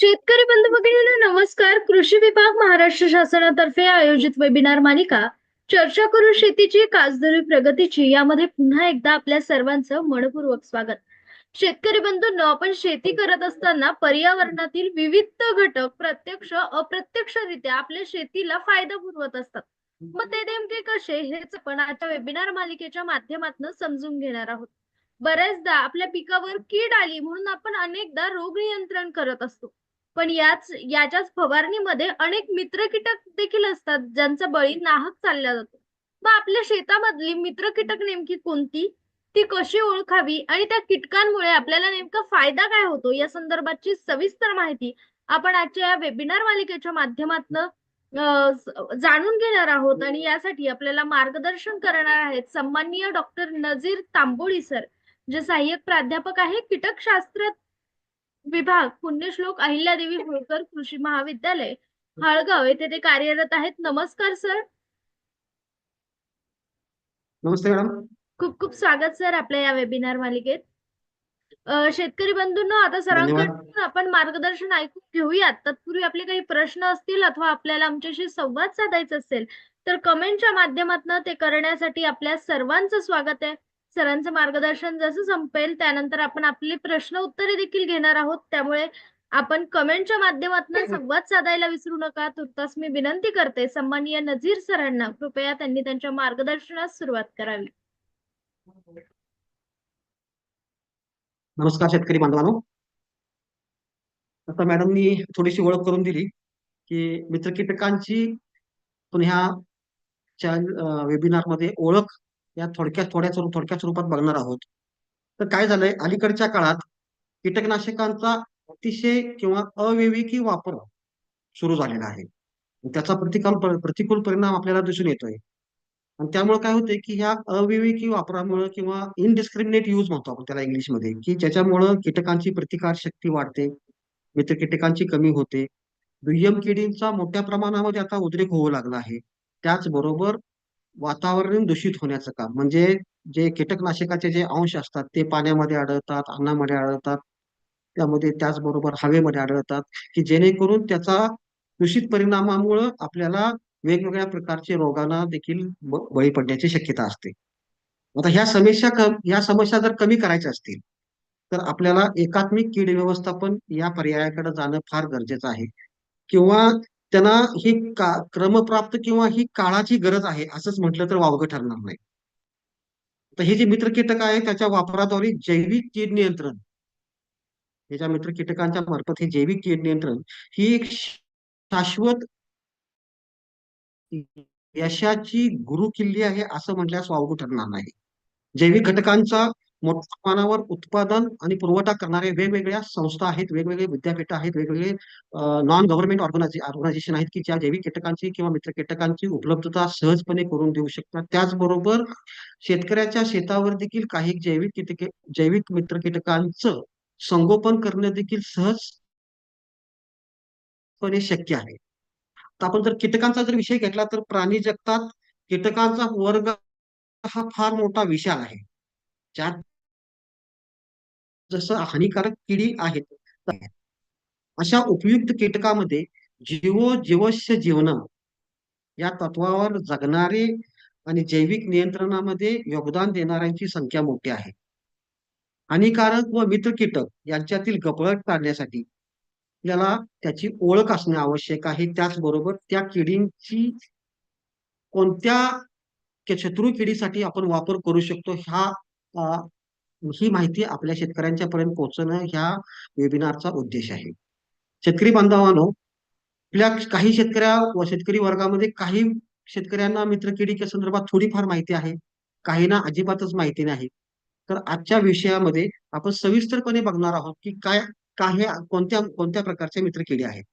शेतकरी बंधू भगिनींना नमस्कार. कृषी विभाग महाराष्ट्र शासनातर्फे आयोजित वेबिनार मालिका चर्चा करू शेतीची काजदरी प्रगतीची यामध्ये पुन्हा एकदा आपल्या सर्वांचं मनपूर्वक स्वागत. शेतकरी बंधूंनो आपण शेती करत असताना पर्यावरणातील विविध घटक प्रत्यक्ष अप्रत्यक्षरित्या आपल्या शेतीला फायदा पुरवत असतात. मग ते नेमके कसे हेच आपण आजच्या वेबिनार मालिकेच्या माध्यमातून समजून घेणार आहोत. बऱ्याचदा आपल्या पिकावर कीड आली म्हणून आपण अनेकदा रोग नियंत्रण करत असतो. पण याच याच्याच फवारणीमध्ये अनेक मित्र कीटक देखील असतात ज्यांचा बळी नाहक चालला जातो. मग आपल्या शेतामधली मित्र कीटक नेमकी कोणती? ती कशी ओळखावी? आणि त्या कीटकांमुळे आपल्याला नेमका फायदा काय होतो? या संदर्भातची सविस्तर माहिती आपण आजच्या या वेबिनार मालिकेच्या माध्यमातून जाणून घेणार आहोत. आणि यासाठी आपल्याला मार्गदर्शन करणार आहेत सन्माननीय डॉक्टर नजीर तांबोळी सर जे सहाय्यक प्राध्यापक आहे कीटकशास्त्र विभाग पुण्यश्लोक अहिल्यादेवी होळकर कृषी महाविद्यालय हाळगाव. येथे ते कार्यरत आहेत. नमस्कार सर. नमस्ते मॅडम. खूप खूप स्वागत सर आपल्या या वेबिनार मालिकेत. शेतकरी बंधूंनो आता सरांकडून आपण मार्गदर्शन ऐकून घेऊयात. तत्पूर्वी आपले काही प्रश्न असतील अथवा आपल्याला आमच्याशी संवाद साधायचा असेल तर कमेंटच्या माध्यमातून ते करण्यासाठी आपल्या सर्वांचं स्वागत आहे. सरांचं मार्गदर्शन जसं संपेल त्यानंतर आपण आपली प्रश्न उत्तरे देखील घेणार आहोत. त्यामुळे आपण कमेंटच्या माध्यमातून संवाद साधायला विसरू नका. तुर्तास मी विनंती करते सन्माननीय नझीर सरांना कृपया त्यांनी त्यांच्या मार्गदर्शनास सुरुवात करावी. नमस्कार शेतकरी बांधवांनो. आता मॅडमनी थोडीशी ओळख करून दिली की मित्र कीटकांची ह्या वेबिनारमध्ये ओळख या थोडक्यात थोड्या स्वरूप थोडक्या स्वरूपात बघणार आहोत. तर काय झालंय? अलीकडच्या काळात कीटकनाशकांचा अतिशय किंवा अविवेकी वापर सुरू झालेला आहे. त्याचा प्रतिकूल प्रतिकूल परिणाम आपल्याला दिसून येतोय. आणि त्यामुळे काय होतंय की ह्या अविवेकी वापरामुळे किंवा इनडिस्क्रिमिनेट यूज म्हणतो आपण त्याला इंग्लिशमध्ये की ज्याच्यामुळं कीटकांची प्रतिकार शक्ती वाढते मित्र कीटकांची कमी होते. दुय्यम किडींचा मोठ्या प्रमाणामध्ये आता उद्रेक होऊ लागला आहे. त्याचबरोबर वातावरण दूषित होण्याचं काम. म्हणजे जे कीटकनाशकाचे जे अंश असतात ते पाण्यामध्ये आढळतात अन्नामध्ये आढळतात. त्यामध्ये त्याचबरोबर हवेमध्ये आढळतात की जेणेकरून त्याचा दूषित परिणामामुळं आपल्याला वेगवेगळ्या प्रकारचे रोगांना देखील बळी पडण्याची शक्यता असते. आता ह्या समस्या ह्या समस्या जर कमी करायच्या असतील तर आपल्याला एकात्मिक कीड व्यवस्थापन या पर्यायाकडे जाणं फार गरजेचं आहे. किंवा त्यांना ही का क्रमप्राप्त किंवा ही काळाची गरज आहे असंच म्हटलं तर वावगं ठरणार नाही. तर हे जे मित्र कीटक आहे त्याच्या वापराद्वारे जैविक कीड नियंत्रण हे ज्या मित्र कीटकांच्या मार्फत हे जैविक कीड नियंत्रण ही एक शाश्वत यशाची गुरुकिल्ली आहे असं म्हटल्यास वावगं ठरणार नाही. जैविक घटकांचा मोठ्या प्रमाणावर उत्पादन आणि पुरवठा करणारे वेगवेगळ्या संस्था आहेत वेगवेगळे विद्यापीठ आहेत वेगवेगळे नॉन गव्हर्नमेंट ऑर्गनायझेशन आहेत की ज्या जैविक कीटकांची किंवा मित्र कीटकांची उपलब्धता सहजपणे करून देऊ शकतात. त्याचबरोबर शेतकऱ्याच्या शेतावर देखील काही जैविक कीटके जैविक मित्र कीटकांचं संगोपन करणं देखील सहजपणे शक्य आहे. तर आपण जर कीटकांचा जर विषय घेतला तर प्राणी जगतात. कीटकांचा वर्ग हा फार मोठा विशाल आहे. ज्यात जसं हानिकारक किडी आहेत. अशा उपयुक्त कीटकामध्ये जीवो जीवस्य जीवन या तत्वावर जगणारे आणि जैविक नियंत्रणामध्ये योगदान देणाऱ्यांची संख्या मोठी आहे. हानिकारक व मित्र कीटक यांच्यातील गपळट काढण्यासाठी आपल्याला त्याची ओळख असणे आवश्यक आहे. त्याचबरोबर त्या किडींची कोणत्या शत्रू किडीसाठी आपण वापर करू शकतो ह्या ही माहिती आपल्या शेतकऱ्यांच्या पर्यंत पोहोचणं ह्या वेबिनारचा उद्देश आहे. शेतकरी बांधवांनो आपल्या काही शेतकऱ्या व शेतकरी वर्गामध्ये काही शेतकऱ्यांना मित्र किडीच्या संदर्भात थोडीफार माहिती आहे. काहींना अजिबातच माहिती नाही. तर आजच्या विषयामध्ये आपण सविस्तरपणे बघणार आहोत की काय काही कोणत्या कोणत्या प्रकारच्या मित्र किडी आहेत.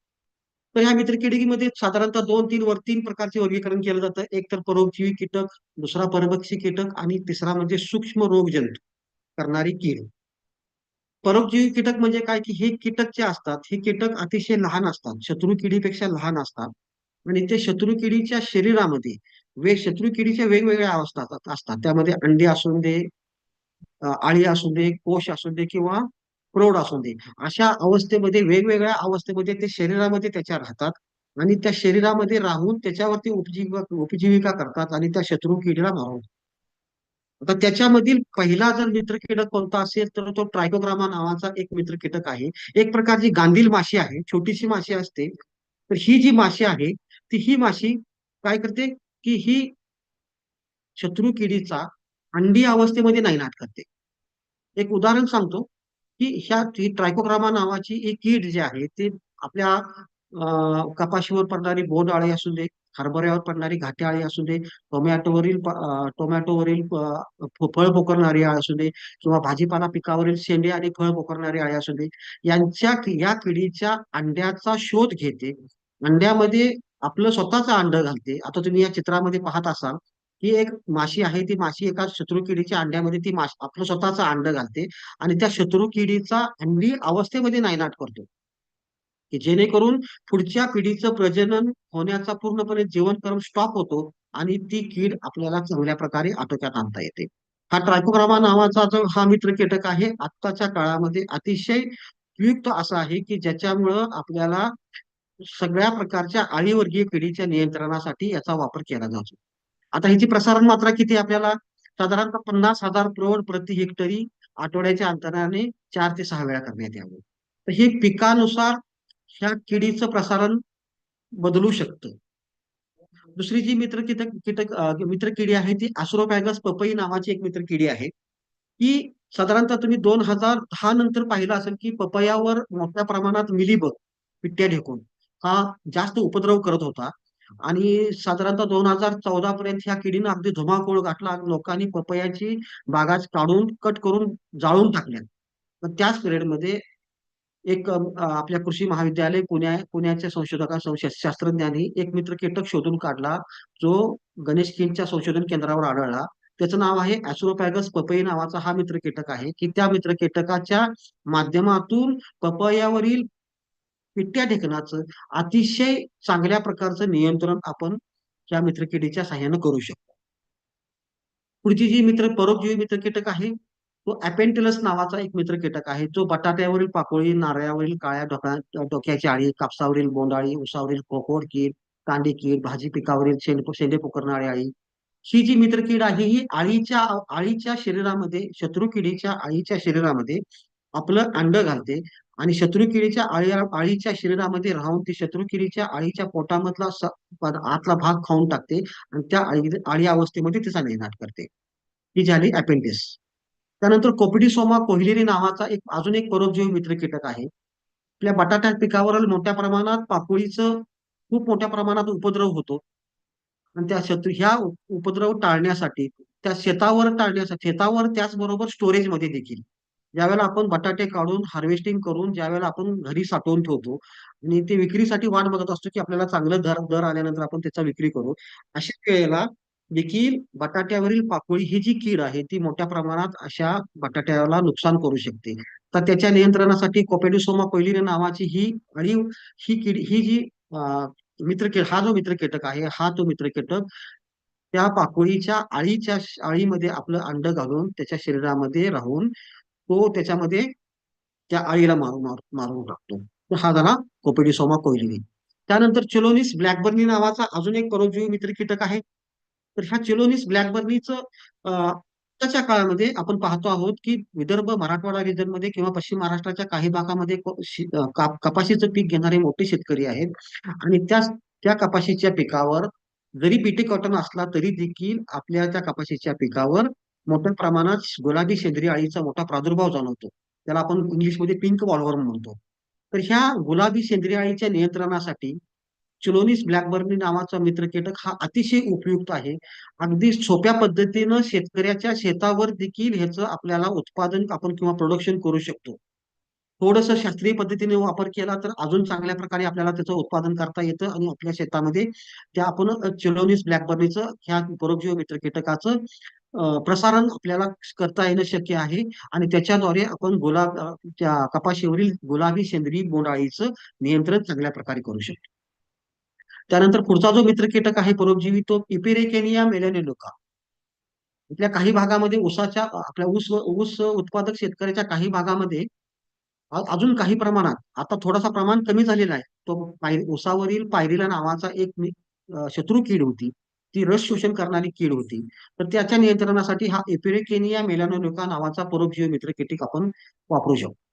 तर ह्या मित्र किडीमध्ये साधारणतः दोन तीन वर तीन प्रकारचे वर्गीकरण केलं जातं. एक तर परोपजीवी कीटक दुसरा परभक्षी कीटक आणि तिसरा म्हणजे सूक्ष्म रोग जंतू करणारी कीड. परोपजीवी कीटक म्हणजे काय? की हे कीटक जे असतात हे कीटक अतिशय लहान असतात शत्रू किडीपेक्षा लहान असतात. आणि ते शत्रू किडीच्या शरीरामध्ये वे शत्रू किडीच्या वेगवेगळ्या अवस्था असतात. त्यामध्ये अंडी असू दे आळी असू दे कोश असू दे किंवा प्रौढ असू दे. अशा अवस्थेमध्ये वेगवेगळ्या अवस्थेमध्ये ते शरीरामध्ये त्याच्या राहतात आणि त्या शरीरामध्ये राहून त्याच्यावरती उपजीविका उपजीविका करतात आणि त्या शत्रू किडीला मारून आता त्याच्यामधील पहिला जर मित्र कीटक कोणता असेल तर तो ट्रायकोग्रामा नावाचा एक मित्र कीटक आहे. एक प्रकारची गांधील माशी आहे छोटीशी माशी असते. तर ही जी माशी आहे ती ही माशी काय करते की ही शत्रू किडीचा अंडी अवस्थेमध्ये नायनाट करते. एक उदाहरण सांगतो की ह्या ही ट्रायकोग्रामा नावाची एक कीड जी आहे ती आपल्या अं, कपाशीवर पडणारी बोंड अळी असू दे हरभऱ्यावर पडणारी घाटे अळी असू दे टोमॅटोवरील टोमॅटोवरील फळ पोकरणारी अळी असू दे किंवा भाजीपाला पिकावरील शेंडे आणि फळ पोकरणारी अळी असू दे यांच्या या किडीच्या अंड्याचा शोध घेते. अंड्यामध्ये आपलं स्वतःचं अंड घालते. आता तुम्ही या चित्रामध्ये पाहत असाल की एक माशी आहे ती माशी एका शत्रू किडीच्या अंड्यामध्ये ती माशी आपलं स्वतःचं अंड घालते आणि त्या शत्रू किडीचा अंडी अवस्थेमध्ये नायनाट करतो. की जेणेकरून पुढच्या पिढीचं प्रजनन होण्याचा पूर्णपणे जीवनक्रम स्टॉप होतो आणि ती कीड आपल्याला चांगल्या प्रकारे आटोक्यात आणता येते. हा ट्रायकोग्रामा नावाचा जो हा मित्र कीटक आहे आत्ताच्या काळामध्ये अतिशय उपयुक्त असा आहे की ज्याच्यामुळं आपल्याला सगळ्या प्रकारच्या आळीवर्गीय किडीच्या नियंत्रणासाठी याचा वापर केला जातो. आता ह्याची प्रसारण मात्रा किती आपल्याला? साधारणतः पन्नास हजार प्रौढ प्रति हेक्टरी आठवड्याच्या अंतराने चार ते सहा वेळा करण्यात यावं. तर हे पिकानुसार ह्या किडीचं प्रसारण बदलू शकतं. दुसरी जी मित्र कीटक कीटक मित्र किडी आहे ती आस्ट्रोपॅगस पपई नावाची एक मित्र किडी आहे. की साधारणतः तुम्ही दोन हजार दहा नंतर पाहिलं असेल की पपयावर मोठ्या प्रमाणात मिलीबग पिट्ट्या ढेकून हा जास्त उपद्रव करत होता. आणि साधारणतः दोन हजार चौदा पर्यंत ह्या किडीनं अगदी धुमाकूळ आणि लोकांनी पपयाची बागाच काढून कट करून जाळून टाकल्या. पण त्याच पिरियडमध्ये एक आपल्या कृषी महाविद्यालय पुण्या पुण्याच्या संशोधका शास्त्रज्ञांनी एक मित्र कीटक शोधून काढला जो गणेश किंगच्या संशोधन केंद्रावर आढळला. त्याचं नाव आहे ॲस्ट्रोपॅगस पपई नावाचा हा मित्र कीटक आहे की त्या मित्र कीटकाच्या माध्यमातून पपयावरील पिट्ट्या ढेकणाचं अतिशय चांगल्या प्रकारचं नियंत्रण आपण या मित्र किडीच्या साह्यानं करू शकतो. पुढची जी मित्र परोपजीवी मित्र कीटक आहे तो अपेंटिलस नावाचा एक मित्र कीटक आहे. जो बटाट्यावरील पाकोळी नारळावरील काळ्या डोक्या डोक्याची आळी कापसावरील बोंडाळी उसावरील कोकोड कीड कांदे कीड भाजी पिकावरील शेंड शेंडे पोकरणारी आळी. ही जी मित्र कीड आहे ही आळीच्या आळीच्या शरीरामध्ये शत्रू किडीच्या आळीच्या शरीरामध्ये आपलं अंड घालते आणि शत्रू किडीच्या आळी आळीच्या शरीरामध्ये राहून ती शत्रू किडीच्या आळीच्या पोटामधला आतला भाग खाऊन टाकते आणि त्या आळी आळी अवस्थेमध्ये तिचा निनाट करते. ही झाली अपेंडिस त्यानंतर कोपिडिसोमा कोहिलेरी नावाचा एक अजून एक परोपजीवी मित्र कीटक आहे. आपल्या बटाटा पिकावरील मोठ्या प्रमाणात पाकोळीचं खूप मोठ्या प्रमाणात उपद्रव होतो. आणि त्या शत्रू ह्या उपद्रव टाळण्यासाठी त्या शेतावर टाळण्यासाठी शेतावर त्याचबरोबर स्टोरेजमध्ये देखील. ज्यावेळेला आपण बटाटे काढून हार्वेस्टिंग करून ज्यावेळेला आपण घरी साठवून ठेवतो आणि ते विक्रीसाठी वाट बघत असतो की आपल्याला चांगलं दर दर आल्यानंतर आपण त्याचा विक्री करू अशा वेळेला देखील बटाट्यावरील पाकोळी ही जी कीड आहे ती मोठ्या प्रमाणात अशा बटाट्याला नुकसान करू शकते. तर त्याच्या नियंत्रणासाठी कोपेडिसोमा कोयलिने नावाची ही अळीव ही कीड ही जी मित्र कीड हा जो मित्र कीटक आहे हा तो मित्र कीटक त्या पाकोळीच्या आळीच्या आळीमध्ये आपलं अंड घालून त्याच्या शरीरामध्ये राहून तो त्याच्यामध्ये त्या आळीला मारून मारून टाकतो. हा झाला कोपेडिसोमा कोयलिनी त्यानंतर चिलोनिस ब्लॅकबर्नी नावाचा अजून एक परोपजीवी मित्र कीटक आहे. तर ह्या चिलोनिस ब्लॅकबर्नीचं अं, आताच्या काळामध्ये आपण पाहतो आहोत की विदर्भ मराठवाडा रिजनमध्ये किंवा पश्चिम महाराष्ट्राच्या काही भागामध्ये कपाशीचं पीक घेणारे मोठे शेतकरी आहेत. आणि त्या त्या कपाशीच्या पिकावर जरी बीटी कॉटन असला तरी देखील आपल्या त्या कपाशीच्या पिकावर मोठ्या प्रमाणात गुलाबी सेंद्रिय अळीचा मोठा प्रादुर्भाव जाणवतो. त्याला आपण इंग्लिशमध्ये पिंक वॉलवर्म म्हणतो. तर ह्या गुलाबी सेंद्रिय अळीच्या नियंत्रणासाठी चिलोनिस ब्लॅकबर्नी नावाचा मित्र कीटक हा अतिशय उपयुक्त आहे. अगदी सोप्या पद्धतीनं शेतकऱ्याच्या शेतावर देखील ह्याचं आपल्याला उत्पादन आपण किंवा प्रोडक्शन करू शकतो. थोडस शास्त्रीय पद्धतीने वापर केला तर अजून चांगल्या प्रकारे आपल्याला त्याचं उत्पादन करता येतं आणि आपल्या शेतामध्ये त्या आपण चिलोनिस ब्लॅकबर्नीचं ह्या परोपजीव मित्र कीटकाचं प्रसारण आपल्याला करता येणं शक्य आहे. आणि त्याच्याद्वारे आपण गुलाब त्या कपाशीवरील गुलाबी सेंद्रिय बोंडाळीचं नियंत्रण चांगल्या प्रकारे करू शकतो. त्यानंतर पुढचा जो मित्र कीटक आहे परोपजीवी तो इपिरेकेनिया मेलेनेलुका. इथल्या काही भागामध्ये ऊसाच्या आपल्या ऊस ऊस उत्पादक शेतकऱ्याच्या काही भागामध्ये अजून काही प्रमाणात आता थोडासा प्रमाण कमी झालेला आहे. तो पाय ऊसावरील पायरीला नावाचा एक शत्रू कीड होती. ती रस शोषण करणारी कीड होती. तर त्याच्या नियंत्रणासाठी हा एपिरेकेनिया मेलॅनोनिका नावाचा परोपजीव मित्र कीटक आपण वापरू शकतो.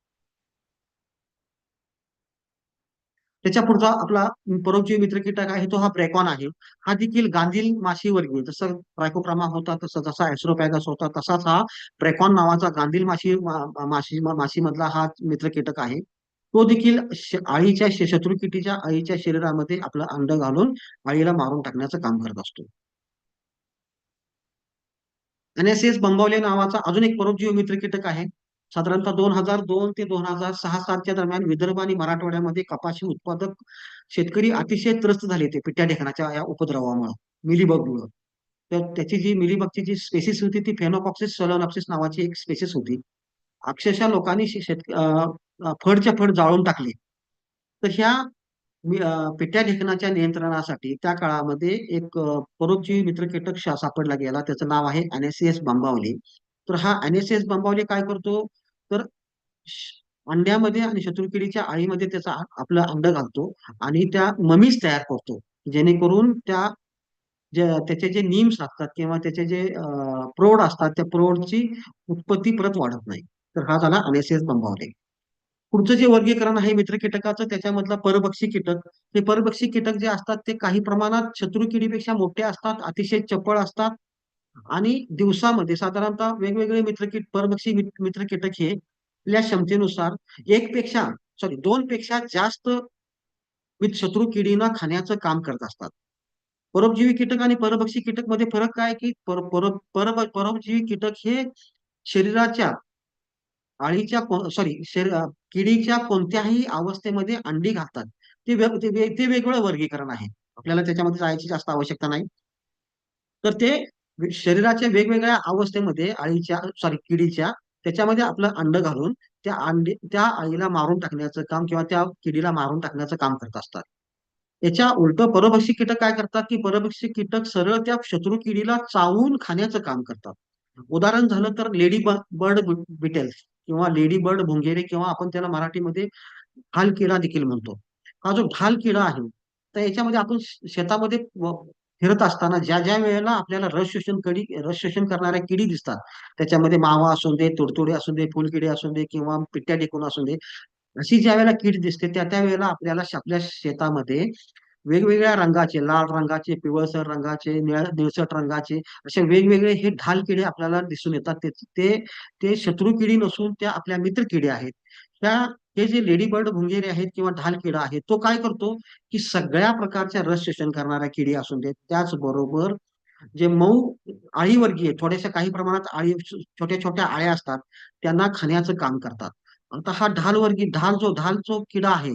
त्याच्या पुढचा आपला परोपजीवी मित्र कीटक आहे तो हा ब्रॅकॉन आहे. हा देखील गांधील माशी वर्गीय जसं ट्रायकोप्रामा होता तसं जसा ऍस्ट्रोपॅगस होता तसाच हा ब्रॅकॉन नावाचा गांधील माशी माशी माशीमधला हा मित्र कीटक आहे. तो देखील आळीच्या शत्रू किटीच्या आळीच्या शरीरामध्ये आपलं अंड घालून आळीला मारून टाकण्याचं काम करत असतो. एनएसएस बंबावले नावाचा अजून एक परोपजीव मित्र कीटक आहे. साधारणतः दोन हजार दोन ते दोन हजार सहा सातच्या दरम्यान विदर्भ आणि मराठवाड्यामध्ये कपाशी उत्पादक शेतकरी अतिशय त्रस्त झाले ते पिट्या ढेकणाच्या या उपद्रवामुळे. मिलीबगमुळं तर त्याची जी मिलीबगची जी स्पेसिस होती ती फेनोकॉक्सिस सोलॉनॉक्सिस नावाची एक स्पेसिस होती. अक्षरशः लोकांनी शेत अं, फडच्या फड जाळून टाकले. तर ह्या पिट्या ढेकणाच्या नियंत्रणासाठी त्या काळामध्ये एक अं, परोपजीवी मित्र कीटक सापडला गेला. त्याचं नाव आहे अनेसिएस बंबावली तर हा अनेसिएस बंबावली काय करतो? तर अंड्यामध्ये आणि शत्रुकिडीच्या आळीमध्ये त्याचा आपला आपलं अंड घालतो आणि त्या ममीज तयार करतो जेणेकरून त्या त्याचे जे नीम्स असतात किंवा त्याचे जे प्रौढ असतात त्या प्रौढची उत्पत्ती परत वाढत नाही. तर हा झाला अनेसियस बंबावले. पुढचं जे वर्गीकरण आहे मित्र कीटकाचं त्याच्यामधला परभक्षी कीटक. हे परभक्षी कीटक जे असतात ते काही प्रमाणात शत्रू किडीपेक्षा मोठे असतात अतिशय चपळ असतात आणि दिवसामध्ये साधारणतः वेगवेगळे मित्र कीट परभक्षी मित्र कीटक हे आपल्या क्षमतेनुसार एक पेक्षा सॉरी दोन पेक्षा जास्त शत्रू किडींना खाण्याचं काम करत असतात. परोपजीवी कीटक आणि परभक्षी कीटकमध्ये फरक काय की पर, पर, पर, परोपजीवी कीटक हे शरीराच्या आळीच्या सॉरी किडीच्या कोणत्याही अवस्थेमध्ये अंडी घालतात. ते वेग- ते वेगळं वर्गीकरण आहे. आपल्याला त्याच्यामध्ये जायची जास्त आवश्यकता नाही. तर ते शरीराच्या वेगवेगळ्या अवस्थेमध्ये आळीच्या सॉरी किडीच्या त्याच्यामध्ये आपलं अंड घालून त्या अंडे त्या आळीला मारून टाकण्याचं काम किंवा त्या किडीला मारून टाकण्याचं काम करत असतात. याच्या उलट परभक्षी कीटक काय करतात की परभक्षी कीटक सरळ त्या शत्रू किडीला चावून खाण्याचं काम करतात. उदाहरण झालं तर लेडी बर्ड बिटेल्स किंवा लेडी बर्ड भुंगेरे किंवा आपण त्याला मराठीमध्ये ढाल किडा देखील म्हणतो. हा जो ढाल किडा आहे तर याच्यामध्ये आपण शेतामध्ये फिरत असताना ज्या ज्या वेळेला आपल्याला रस शोषण कडी रस शोषण करणाऱ्या किडी दिसतात त्याच्यामध्ये मावा असू दे तुडतुडे असू दे फुलकिडे असू दे किंवा पिट्ट्या टेकून असू दे अशी ज्या वेळेला कीड दिसते त्या त्या वेळेला आपल्याला आपल्या शेतामध्ये वेगवेगळ्या रंगाचे लाल रंगाचे पिवळसर रंगाचे निळ निळसट रंगाचे असे वेगवेगळे हे ढाल किडे आपल्याला दिसून येतात. ते ते ते शत्रू किडी नसून त्या आपल्या मित्र किडे आहेत. त्या हे जे लेडी बर्ड भुंगेरे आहेत किंवा ढाल किडा आहे तो काय करतो की सगळ्या प्रकारच्या रस शोषण करणाऱ्या किडी असून देत त्याचबरोबर जे मऊ आळीवर्गीय थोड्याशा काही प्रमाणात आळी छोट्या छोट्या आळ्या असतात त्यांना खाण्याचं काम करतात. आता हा ढालवर्गीय ढाल जो ढाल जो किडा आहे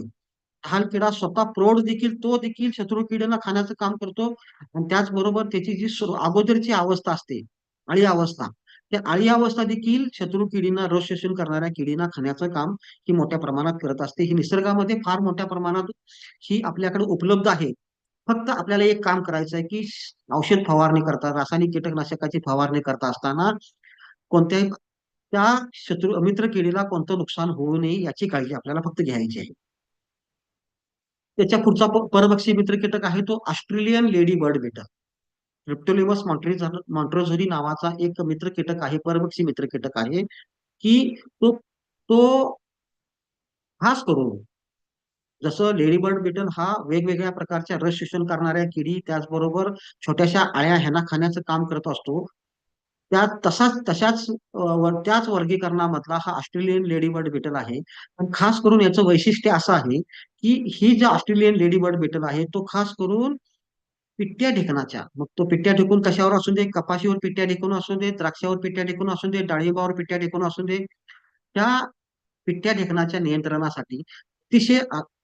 ढाल किडा स्वतः प्रौढ देखील तो देखील शत्रू किड्यांना खाण्याचं काम करतो. आणि त्याचबरोबर त्याची जी अगोदरची अवस्था असते आळी अवस्था त्या आळी अवस्था देखील शत्रू किडींना रस शोषण करणाऱ्या किडींना खाण्याचं काम ही मोठ्या प्रमाणात करत असते. ही निसर्गामध्ये फार मोठ्या प्रमाणात ही आपल्याकडे उपलब्ध आहे. फक्त आपल्याला एक काम करायचं आहे की औषध फवारणी करता रासायनिक कीटकनाशकाची फवारणी करता असताना कोणत्याही त्या शत्रू मित्र किडीला कोणतं नुकसान होऊ नये याची काळजी आपल्याला फक्त घ्यायची आहे. त्याच्या पुढचा परभक्षी मित्र कीटक आहे तो Australian ladybird beetle Cryptolaemus montrouzieri नावाचा एक मित्र कीटक आहे परभक्षी मित्र कीटक आहे की तो तो खास करून जसं लेडी बर्ड बिटल हा वेगवेगळ्या प्रकारच्या रस शोषण करणाऱ्या किडी त्याचबरोबर छोट्याशा आळ्या ह्यांना खाण्याचं काम करत असतो. त्या तसाच तशाच त्याच वर्गीकरणामधला हा ऑस्ट्रेलियन लेडी बर्ड बिटल आहे. पण खास करून याचं वैशिष्ट्य असं आहे की ही जी ऑस्ट्रेलियन लेडी बर्ड बिटल आहे तो खास करून पिट्ट्या ढेकणाच्या. मग तो पिट्ट्या ढेकून कशावर असू दे? कपाशीवर पिट्ट्या ढेकून असू दे? द्राक्षावर पिट्ट्या ढेकून असू दे? डाळिंबावर पिट्ट्या ढेकून असू दे? त्या पिट्ट्या ढेकणाच्या नियंत्रणासाठी अतिशय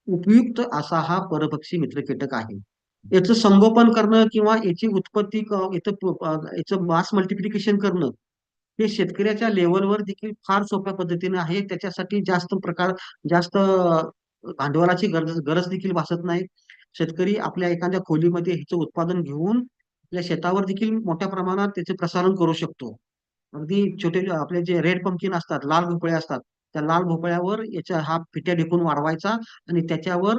उपयुक्त असा हा परभक्षी मित्र कीटक आहे. याचं संगोपन करणं किंवा याची उत्पत्ती याचं मास मल्टिप्लिकेशन करणं हे शेतकऱ्याच्या लेवलवर देखील फार सोप्या पद्धतीने आहे. त्याच्यासाठी जास्त प्रकार जास्त भांडवलाची गरज गरज देखील भासत नाही. शेतकरी आपल्या एखाद्या खोलीमध्ये ह्याचं उत्पादन घेऊन आपल्या शेतावर देखील मोठ्या प्रमाणात त्याचे प्रसारण करू शकतो. अगदी छोटे आपले जे रेड पंपकिन असतात लाल भोपळे असतात त्या लाल भोपळ्यावर याच्या हा फिट्या ढेकून वाढवायचा आणि त्याच्यावर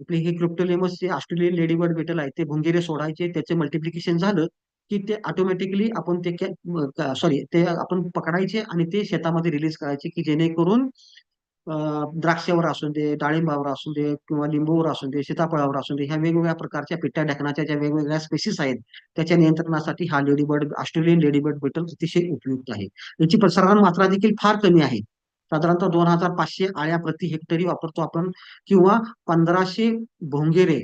आपले हे क्रिप्टोलेमस जे ऑस्ट्रेलियन लेडीबर्ड बेटल आहे ते भुंगेरे सोडायचे. त्याचे मल्टिप्लिकेशन झालं की ते ऑटोमॅटिकली आपण ते सॉरी ते आपण पकडायचे आणि ते शेतामध्ये रिलीज करायचे की जेणेकरून द्राक्षावर असू दे डाळिंबावर असू दे किंवा लिंबूवर असू दे सीताफळावर असू दे ह्या वेगवेगळ्या प्रकारच्या पिट्ट्या ढकनाच्या ज्या वेगवेगळ्या स्पेसिस आहेत त्याच्या नियंत्रणासाठी हा लेडीबर्ड ऑस्ट्रेलियन लेडीबर्ड बेटल अतिशय उपयुक्त आहे. याची प्रसारण मात्रा देखील फार कमी आहे. साधारणतः दोन हजार पाचशे आळ्या प्रति हेक्टरी वापरतो आपण किंवा पंधराशे भोंगेरे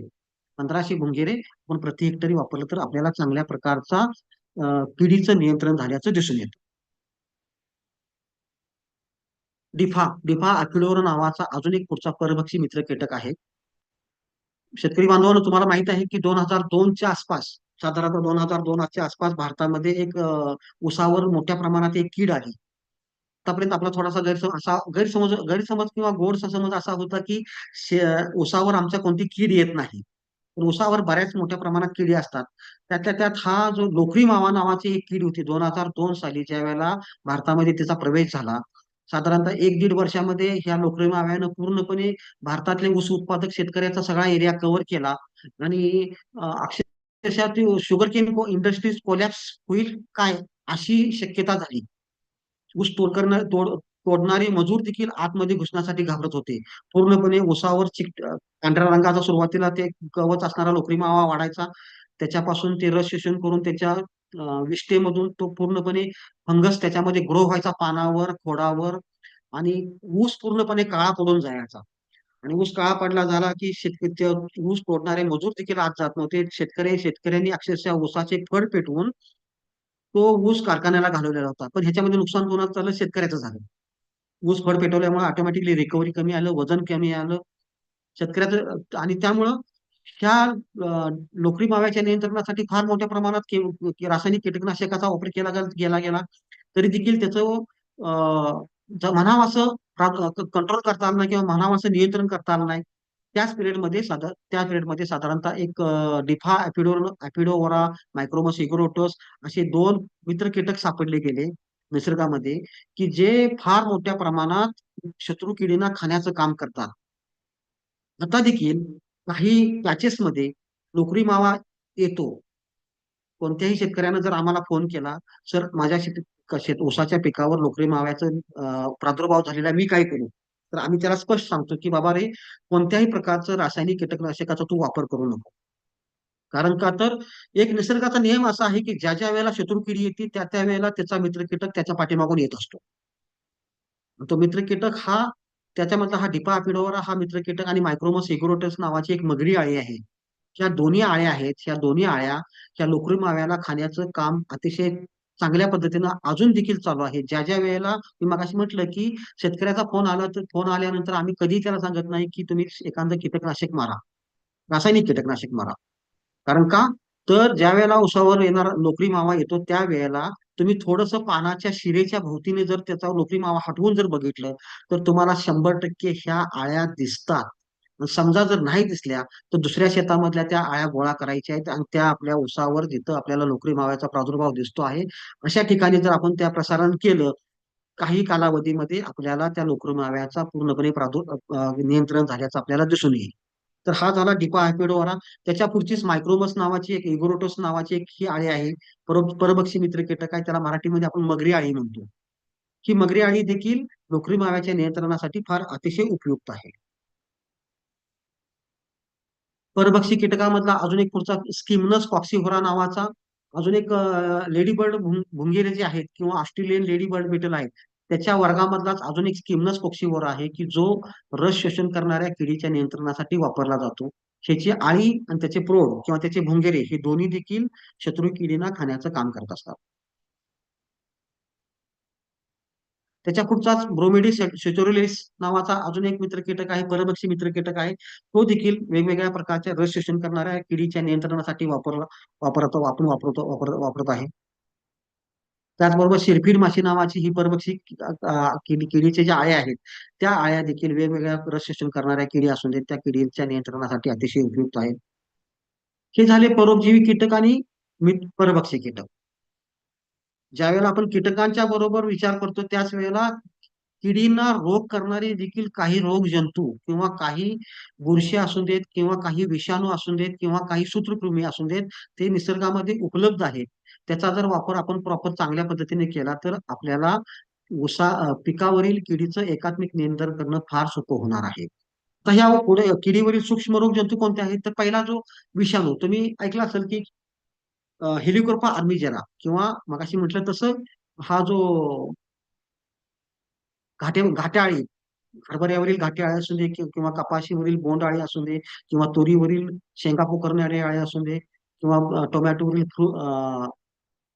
पंधराशे भोंगेरे आपण प्रति हेक्टरी वापरलं तर आपल्याला चांगल्या प्रकारचा अं, किडीचं नियंत्रण झाल्याचं दिसून येतं. डिफा डिफा अक्युडोर नावाचा अजून एक पुढचा परभक्षी मित्र कीटक आहे. शेतकरी बांधवांना तुम्हाला माहीत आहे की दोन हजार दोनच्या आसपास साधारणतः दोन हजार दोनच्या आसपास भारतामध्ये एक उसावर मोठ्या प्रमाणात एक कीड आली. आतापर्यंत आपला थोडासा गैरसमज असा गैरसमज गैरसमज किंवा गोड समज असा होता की उसावर आमच्या कोणती कीड येत नाही. पण उसावर बऱ्याच मोठ्या प्रमाणात किडी असतात. त्यातल्या त्यात हा जो लोकरी मावा नावाची एक कीड होती दोन हजार दोन साली ज्या वेळेला भारतामध्ये तिचा प्रवेश झाला. साधारणतः एक दीड वर्षामध्ये ह्या लोकरी माव्यानं पूर्णपणे भारतातले ऊस उत्पादक शेतकऱ्याचा सगळा एरिया कव्हर केला. आणि अक्षरशः ती शुगर केन इंडस्ट्रीज कोलॅप्स होईल काय अशी शक्यता झाली. ऊस तोड करणार तोड तोडणारे मजूर देखील आतमध्ये घुसण्यासाठी घाबरत होते. पूर्णपणे ऊसावर चिक पांढऱ्या रंगाचा सुरुवातीला ते कवच असणारा लोकरी मावा वाढायचा त्याच्यापासून ते रस शोषण करून त्याच्या विष्ठेमधून तो पूर्णपणे फंगस त्याच्यामध्ये ग्रो व्हायचा पानावर खोडावर आणि ऊस पूर्णपणे काळा पडून जायचा. आणि ऊस काळा पडला झाला की शेतकरी ऊस तोडणारे मजूर देखील आज जात नव्हते. शेतकरी शेतकऱ्यांनी अक्षरशः ऊसाचे फड पेटवून तो ऊस कारखान्याला घालवलेला होता. पण ह्याच्यामध्ये नुकसान कोणाचं झालं? शेतकऱ्याचं झालं. ऊस फळ पेटवल्यामुळे ऑटोमॅटिकली रिकव्हरी कमी आलं वजन कमी आलं. शेतकऱ्याचं आणि त्यामुळं त्या लोकरी माव्याच्या नियंत्रणासाठी फार मोठ्या प्रमाणात के- के- रासायनिक कीटकनाशकाचा वापर केला गेला गेला तरी देखील त्याचं म्हणावं असं कंट्रोल करता आलं नाही किंवा म्हणावं असं नियंत्रण करता आलं नाही त्याच पिरियडमध्ये साधार त्या पिरियडमध्ये साधारणतः एक डिफा ऍपिडो ऍपिडोवरा मायक्रोमस इग्रोटोस असे दोन मित्र कीटक सापडले गेले निसर्गामध्ये की जे फार मोठ्या प्रमाणात शत्रू किडींना खाण्याचं काम करतात. आता देखील काही पॅचेसमध्ये नोकरी मावा येतो. कोणत्याही शेतकऱ्यानं जर आम्हाला फोन केला सर माझ्या शेत शेत ऊसाच्या पिकावर नोकरी माव्याचा प्रादुर्भाव झालेला मी काय करू? तर आम्ही त्याला स्पष्ट सांगतो की बाबा रे कोणत्याही प्रकारचं रासायनिक कीटकनाशकाचा तू वापर करू नको. कारण का तर एक निसर्गाचा नियम असा आहे की ज्या ज्या वेळेला शत्रू किडी येते त्या त्या वेळेला त्याचा मित्र कीटक त्याच्या पाठीमागून येत असतो. तो मित्र कीटक हा त्याच्यामधला हा डिपा अपिडोरा हा मित्र कीटक आणि मायक्रोमस एग्रोटस नावाची एक मगरी आळी आहे. ह्या दोन्ही आळ्या आहेत ह्या दोन्ही आळ्या ह्या लोकरी माव्याला खाण्याचं काम अतिशय चांगल्या पद्धतीनं अजून देखील चालू आहे. ज्या ज्या वेळेला मी मगाशी म्हटलं की शेतकऱ्याचा फोन आला तर फोन आल्यानंतर आम्ही कधी त्याला सांगत नाही की तुम्ही एखादं कीटकनाशक मारा. रासायनिक कीटकनाशक मारा. कारण का? तर ज्या वेळेला उसावर येणारा लोकरी मावा येतो त्या वेळेला तुम्ही थोडस पानाच्या शिरेच्या भोवतीने जर त्याचा लोकरी मावा हटवून जर बघितलं तर तुम्हाला शंभर टक्के ह्या आळ्या दिसतात. समजा जर नाही दिसल्या तर दुसऱ्या शेतामधल्या त्या आळ्या गोळा करायच्या आहेत आणि त्या आपल्या उसावर जिथं आपल्याला लोकरी माव्याचा प्रादुर्भाव दिसतो आहे अशा ठिकाणी जर आपण त्या प्रसारण केलं काही कालावधीमध्ये आपल्याला त्या लोकरी माव्याचा पूर्णपणे प्रादुर् नियंत्रण झाल्याचं आपल्याला दिसून येईल. तर हा झाला डिपा त्याच्या पुढचीच मायक्रोमस नावाची एक इगोरोटोस नावाची एक ही आळी आहे. परभक्षी मित्र कीटक आहे. त्याला मराठीमध्ये आपण मगरी आळी म्हणतो. ही मगरी आळी देखील नोकरी माव्याच्या नियंत्रणासाठी फार अतिशय उपयुक्त आहे. परभक्षी कीटकामधला अजून एक पुढचा स्किमनस कॉक्सिहोरा नावाचा अजून एक लेडी बर्ड भुंगेरे जे आहेत किंवा ऑस्ट्रेलियन लेडी बर्ड बिटल आहेत. त्याच्या वर्गामधलाच अजून एक स्किमनस पक्षीवर आहे की जो रस शोषण करणाऱ्या किडीच्या नियंत्रणासाठी वापरला जातो. ह्याची आळी आणि त्याचे प्रौढ किंवा त्याचे भुंगेरे हे दोन्ही देखील शत्रू किडींना खाण्याचं काम करत असतात. त्याच्या पुढचाच ब्रोमेडी सेचोरिलिस नावाचा अजून एक मित्र कीटक आहे परभक्षी मित्र कीटक आहे. तो देखील वेगवेगळ्या प्रकारच्या रस शोषण करणाऱ्या किडीच्या नियंत्रणासाठी वापरला वापरतो आपण वापरतो वापरत आहे. त्याचबरोबर शिरफीड माशी नावाची ही परभक्षी किडीचे जे आळे आहेत त्या आळ्या देखील वेगवेगळ्या रस शोषण करणाऱ्या किडी असून देत त्या किडीच्या नियंत्रणासाठी अतिशय उपयुक्त आहेत. हे झाले परोपजीवी कीटक आणि परभक्षी कीटक. ज्या वेळेला आपण कीटकांच्या बरोबर विचार करतो त्याच वेळेला किडींना रोग करणारे देखील काही रोग जंतू किंवा काही बुरशी असू देत किंवा काही विषाणू असू देत किंवा काही सूत्रकृमी असू देत ते निसर्गामध्ये उपलब्ध आहेत. त्याचा जर वापर आपण प्रॉपर चांगल्या पद्धतीने केला तर आपल्याला उसा पिकावरील किडीचं एकात्मिक नियंत्रण करणं फार सोपं होणार आहे. तर ह्या पुढे किडीवरील सूक्ष्म रोग जंतू कोणते आहेत? तर पहिला जो विषाणू तुम्ही ऐकला असेल की हेलिकोर्पा आर्मिजेरा किंवा मगाशी म्हटलं तसं हा जो घाटे घाट्याळी. हरभऱ्यावरील घाटे अळी असू दे किंवा कपाशीवरील बोंड अळी असू दे किंवा तुरीवरील शेंगा पोखरणारी अळी असू दे किंवा टोमॅटोवरील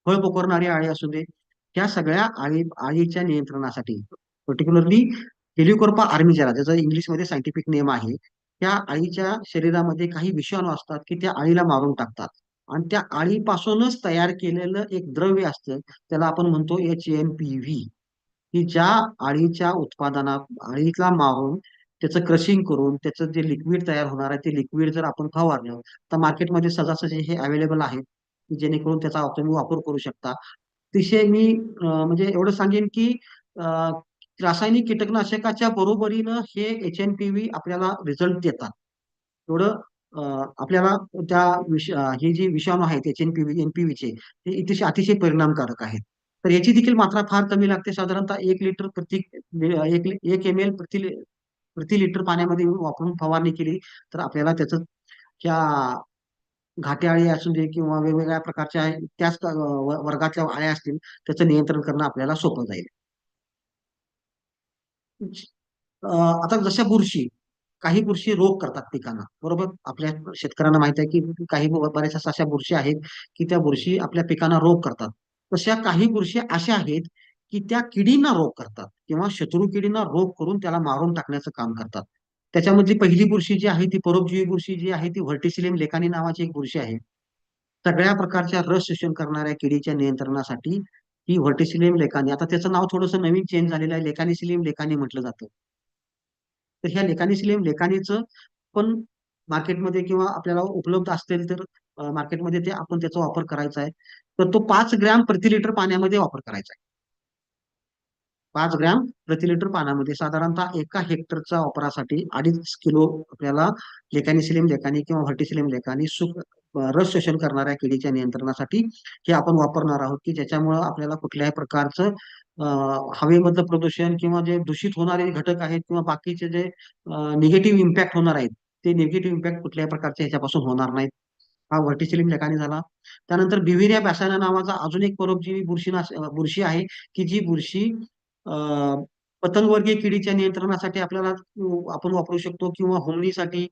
फळ पोखरणारी अळी असू दे त्या सगळ्या आळी आळीच्या नियंत्रणासाठी पर्टिक्युलरली हेलिकोर्पा आर्मिजेरा ज्याचा इंग्लिशमध्ये सायंटिफिक नेम आहे त्या अळीच्या शरीरामध्ये काही विषाणू असतात की त्या अळीला मारून टाकतात. आणि त्या अळीपासूनच तयार केलेलं एक द्रव्य असतं त्याला आपण म्हणतो एच एन पी व्ही की ज्या आळीच्या उत्पादनात आळीला मारून त्याचं क्रशिंग करून त्याचं जे लिक्विड तयार होणार आहे ते लिक्विड जर आपण फवारलं तर मार्केटमध्ये सजासजी हे अवेलेबल आहे जेणेकरून त्याचा तुम्ही वापर करू शकता. अतिशय मी म्हणजे एवढं सांगेन की रासायनिक कीटकनाशकाच्या बरोबरीनं हे एच एन पी व्ही आपल्याला रिझल्ट देतात. एवढं आपल्याला त्या विष हे जे विषाणू आहेत एच एन पी व्ही एनपीव्हीचे ते अतिशय अतिशय परिणामकारक आहेत. तर याची देखील मात्रा फार कमी लागते. साधारणतः एक लिटर प्रति एक एक एम एल प्रति प्रति लिटर पाण्यामध्ये वापरून फवारणी केली तर आपल्याला त्याचं त्या घाटे अळी असू दे किंवा वेगवेगळ्या प्रकारच्या त्याच वर्गाच्या वर्गातल्या अळ्या असतील त्याचं नियंत्रण करणं आपल्याला सोपं जाईल. आता जशा बुरशी काही बुरशी रोग करतात पिकांना. बरोबर? आपल्या शेतकऱ्यांना माहीत आहे की काही बऱ्याचशा अशा बुरशी आहेत की त्या बुरशी आपल्या पिकांना रोग करतात. तशा काही बुरशी अशा आहेत की त्या किडींना रोग करतात किंवा शत्रू किडींना रोग करून त्याला मारून टाकण्याचं काम करतात. त्याच्यामधली पहिली बुरशी जी आहे ती परोपजीवी बुरशी जी आहे ती व्हर्टिसिलियम लेखानी नावाची एक बुरशी आहे. सगळ्या प्रकारच्या रस शोषण करणाऱ्या किडीच्या नियंत्रणासाठी ही व्हर्टिसिलियम लेखानी आता त्याचं नाव थोडंसं नवीन चेंज झालेलं आहे लेकानिसिलियम लेखानी म्हटलं जातं. तर ह्या लेकानिसिलियम लेखानीचं पण मार्केटमध्ये किंवा आपल्याला उपलब्ध असतील तर मार्केटमध्ये ते आपण त्याचा वापर करायचा आहे. तर तो पाच ग्रॅम प्रति लिटर पाण्यामध्ये वापर करायचा आहे. पाच ग्रॅम प्रति लिटर पाण्यामध्ये साधारणतः एका हेक्टरच्या वापरासाठी अडीच किलो आपल्याला लेकानिसिलियम लेकानी किंवा व्हर्टिसिलियम लेकानी सुक रस शोषण करणाऱ्या किडीच्या नियंत्रणासाठी हे आपण वापरणार आहोत की ज्याच्यामुळं आपल्याला कुठल्याही प्रकारचं हवेमधलं प्रदूषण किंवा जे दूषित होणारे घटक आहेत किंवा बाकीचे जे निगेटिव्ह इम्पॅक्ट होणार आहेत ते निगेटिव्ह इम्पॅक्ट कुठल्याही प्रकारचे ह्याच्यापासून होणार नाहीत. हा व्हर्टिसिलियम लेकानी झाला. त्यानंतर बिव्हिरिया बॅसाना नावाचा अजून एक परोपजीवी बुरशी बुरशी आहे की जी बुरशी पतंगवर्गीय किडीच्या नियंत्रणासाठी आपल्याला आपण वापरू शकतो किंवा होमणीसाठी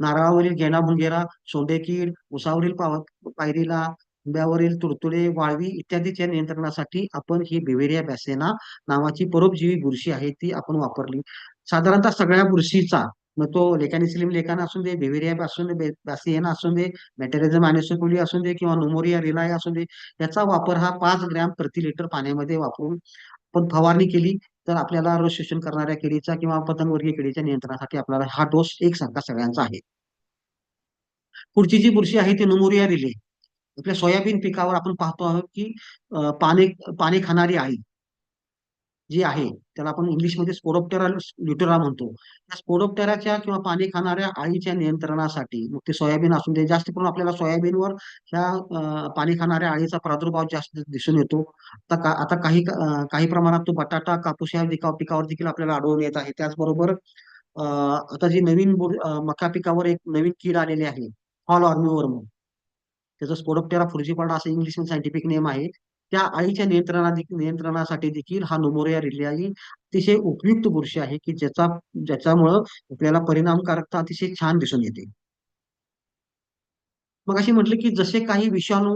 नारळावरील गेना भुंगेरा सोंडेकीड उसावरील पाव- पायरीला आंब्यावरील तुडतुडे वाळवी इत्यादीच्या नियंत्रणासाठी आपण ही बिव्हेरिया बॅसेना नावाची परोपजीवी बुरशी आहे ती आपण वापरली. साधारणतः सगळ्या बुरशीचा मग तो लेकॅनिसिलिम लेखान असून दे बिव्हेरिया असून दे बॅसिएना असून दे मॅटेरिझम अॅनिसोकुली असून दे किंवा नोमोरिया रिलाय असून दे याचा वापर हा पाच ग्रॅम प्रति लिटर पाण्यामध्ये वापरून आपण फवारणी केली तर आपल्याला रस शोषण करणाऱ्या किडीचा किंवा पतंगवर्गीय किडीच्या नियंत्रणासाठी आपल्याला हा डोस एक सारखा सगळ्यांचा आहे. पुढची जी बुरशी आहे ती नुमोरिया रिले. आपल्या सोयाबीन पिकावर आपण पाहतो आहोत की पाने पाने खाणारी आई जी आहे त्याला आपण इंग्लिशमध्ये स्पोडोप्टेरा ल्युटेरा म्हणतो. त्या स्पोडोप्टेराच्या किंवा पाणी खाणाऱ्या आळीच्या नियंत्रणासाठी मग ते सोयाबीन असून दे जास्त करून आपल्याला सोयाबीनवर ह्या पाणी खाणाऱ्या आळीचा प्रादुर्भाव जास्त दिसून येतो. आता का आता काही काही प्रमाणात तो बटाटा कापूस या पिका- पिकावर देखील आपल्याला आढळून येत आहे. त्याचबरोबर आता जी नवीन मका पिकावर एक नवीन कीड आलेली आहे फॉल म्हणून त्याचं स्पोरोप्टेरा फुर्जीपाडा असं इंग्लिश सायंटिफिक नेम आहे. त्या आईच्या नियंत्रणा नियंत्रणासाठी देखील हा नोमोरिया रिलियाई अतिशय उपयुक्त बुरशी आहे की ज्याचा ज्याच्यामुळं आपल्याला परिणामकारकता अतिशय छान दिसून येते. मग अशी म्हटलं की जसे काही विषाणू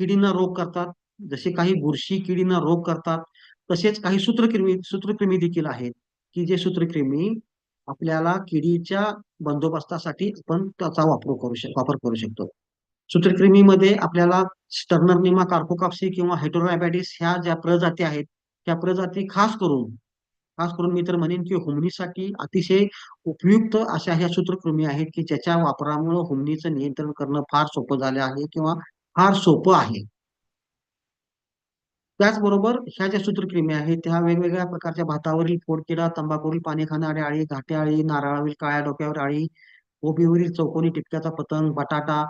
किडींना रोग करतात जसे काही बुरशी किडींना रोग करतात तसेच काही सूत्रकृमी सूत्रकृमी देखील आहेत की जे सूत्रकृमी आपल्याला किडीच्या बंदोबस्तासाठी आपण त्याचा वापर करू शक वापर करू शकतो. सूत्रकृमीमध्ये आपल्याला स्टर्नरनिमा कार्पोकाप्सी किंवा हेटोरॅबॅटिस ह्या ज्या प्रजाती आहेत त्या प्रजाती खास करून खास करून मी तर म्हणेन की हुमणीसाठी अतिशय उपयुक्त अशा ह्या सूत्रकृमी आहेत की ज्याच्या वापरामुळे हुमणीचं नियंत्रण करणं फार सोपं झालं आहे किंवा फार सोपं आहे. त्याचबरोबर ह्या ज्या सूत्रकृमी आहेत त्या वेगवेगळ्या प्रकारच्या भातावरील फोडकिडा तंबाखूवरील पाणी खाणारे आळी घाटे आळी नारळावरील काळ्या डोक्यावर अळी कोबीवरील चौकोनी टिपक्याचा पतंग बटाटा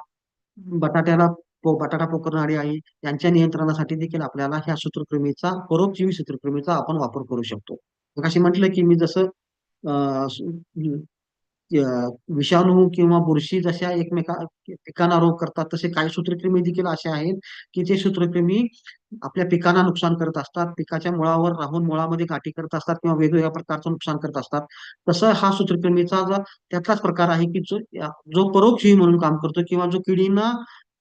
बटाट्याला बटाटा पोखरणारी आई यांच्या नियंत्रणासाठी देखील आपल्याला ह्या सूत्रकृमीचा परोपजीवी सूत्रकृमीचा आपण वापर करू शकतो. मग अशी म्हटलं की मी जसं विषाणू किंवा बुरशी जशा एकमेका पिकांना रोग करतात तसे काही सूत्रकृमी देखील असे आहेत की ते सूत्रकृमी आपल्या पिकांना नुकसान करत असतात पिकाच्या मुळावर राहून मुळामध्ये गाठी करत असतात किंवा वेगवेगळ्या प्रकारचं नुकसान करत असतात. तसं हा सूत्रकृमीचा त्यातलाच प्रकार आहे की जो जो परोपजीवी म्हणून काम करतो किंवा जो किडींना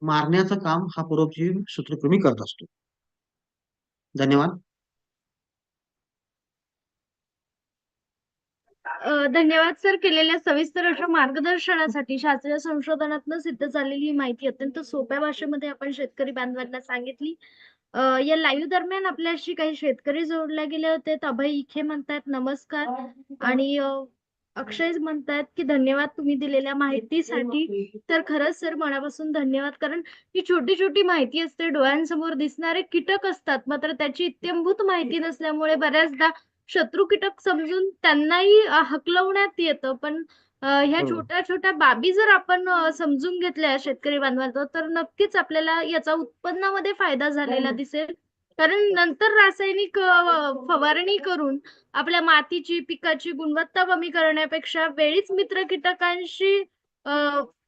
मारण्याचं काम हा परोपजीवी सूत्रकृमी करत असतो. धन्यवाद. धन्यवाद सर केलेल्या सविस्तर अशा मार्गदर्शनासाठी. शास्त्रीय संशोधनातून सिद्ध झालेली ही माहिती अत्यंत सोप्या भाषेमध्ये आपण शेतकरी बांधवांना सांगितली. या लाईव्ह दरम्यान आपल्याशी काही शेतकरी जोडले गेले होते. अभय इखे म्हणतात नमस्कार. आणि अक्षय म्हणतात की धन्यवाद तुम्ही दिलेल्या माहितीसाठी. तर खरंच सर मनापासून धन्यवाद. कारण ही छोटी छोटी माहिती असते डोळ्यांसमोर दिसणारे कीटक असतात. मात्र त्याची इत्यंभूत माहिती नसल्यामुळे बऱ्याचदा शत्रू कीटक समजून त्यांनाही हकलवण्यात येतं. पण ह्या. छोट्या छोट्या बाबी जर आपण अ, समजून घेतल्या शेतकरी बांधवांचा तर नक्कीच आपल्याला याचा उत्पन्नामध्ये फायदा झालेला दिसेल. कारण नंतर रासायनिक अ, फवारणी करून आपल्या मातीची पिकाची गुणवत्ता कमी करण्यापेक्षा वेळीच मित्र कीटकांशी अ,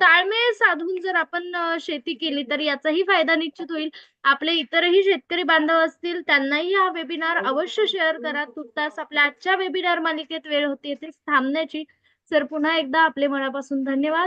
ताळमेळ साधून जर आपण अ, शेती केली तर याचाही फायदा निश्चित होईल. आपले इतरही शेतकरी बांधव असतील त्यांनाही हा वेबिनार अवश्य शेअर करा. तुर्तास आपल्या आजच्या वेबिनार मालिकेत वेळ होती येथे थांबण्याची. सर पुन्हा एकदा आपले मनापासून धन्यवाद.